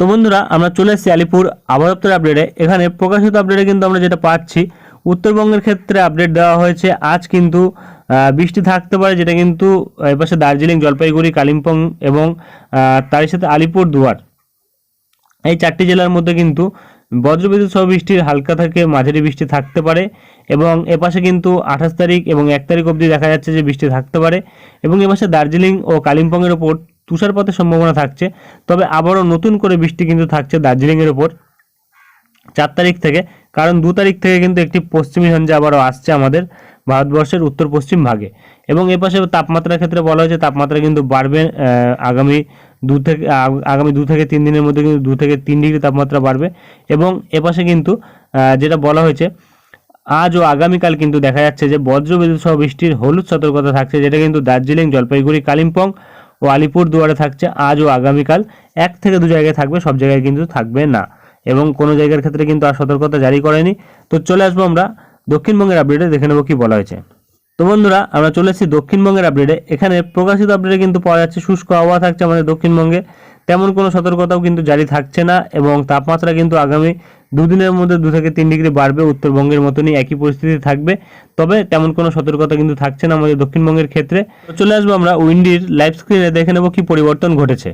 তো বন্ধুরা, আমরা চলে এসেছি আলিপুর আবহাওয়া আপডেটে এখানে প্রকাশিত আপডেটে কিন্তু আমরা যেটা পাচ্ছি, উত্তরবঙ্গের ক্ষেত্রে আপডেট দেওয়া হয়েছে। আজ কিন্তু বৃষ্টি থাকতে পারে, যেটা কিন্তু এপাশে দার্জিলিং, জলপাইগুড়ি, কালিম্পং এবং তারই সাথে আলিপুর দুয়ার। এই চারটি জেলার মধ্যে কিন্তু বজ্রবিদ্যুৎ সহ বৃষ্টির হালকা থেকে মাঝারি বৃষ্টি থাকতে পারে এবং এপাশে কিন্তু আঠাশ তারিখ এবং এক তারিখ অবধি দেখা যাচ্ছে যে বৃষ্টি থাকতে পারে এবং এপাশে দার্জিলিং ও কালিম্পংয়ের ওপর তুষারপাতের সম্ভাবনা থাকছে। তবে আবারও নতুন করে বৃষ্টি কিন্তু থাকছে দার্জিলিংয়ের ওপর চার তারিখ থেকে কারণ দু তারিখ থেকে কিন্তু একটি পশ্চিমী ঝঞ্ঝা আবারও আসছে আমাদের ভারতবর্ষের উত্তর পশ্চিম ভাগে। এবং এপাশে তাপমাত্রার ক্ষেত্রে বলা হয়েছে তাপমাত্রা কিন্তু বাড়বে আগামী দু থেকে আগ- আগামী দু থেকে তিন দিনের মধ্যে কিন্তু দু থেকে তিন ডিগ্রি তাপমাত্রা বাড়বে। এবং এপাশে কিন্তু আহ, যেটা বলা হয়েছে আজ ও আগামীকাল কিন্তু দেখা যাচ্ছে যে বজ্রবিদ্যুৎ সহ বৃষ্টির হলুদ সতর্কতা থাকছে যেটা কিন্তু দার্জিলিং জলপাইগুড়ি কালিম্পং ও আলিপুর দুয়ারে থাকছে আজ ও আগামীকাল এক থেকে দু জায়গায় থাকবে, সব জায়গায় কিন্তু থাকবে না। এবং কোনো জায়গার ক্ষেত্রে কিন্তু আর সতর্কতা জারি করেনি। তো চলে আসব আমরা দক্ষিণবঙ্গের আপডেটে দেখে নেব কি বলা হয়েছে। তো বন্ধুরা, আমরা চলে এসেছি দক্ষিণবঙ্গের আপডেটে এখানে প্রকাশিত আপডেটে কিন্তু পাওয়া যাচ্ছে, শুষ্ক আবহাওয়া থাকছে আমাদের দক্ষিণবঙ্গে। তেমন কোনো সতর্কতাও কিন্তু জারি থাকছে না এবং তাপমাত্রা কিন্তু আগামী দুদিনের মধ্যে দু থেকে তিন ডিগ্রি বাড়বে, উত্তরবঙ্গের মতনই একই পরিস্থিতি থাকবে। তবে তেমন কোনো সতর্কতা কিন্তু থাকছে না আমাদের দক্ষিণবঙ্গের ক্ষেত্রে। চলে আসব আমরা উইন্ডির লাইভ স্ক্রিনে, দেখে নেব কি পরিবর্তন ঘটেছে।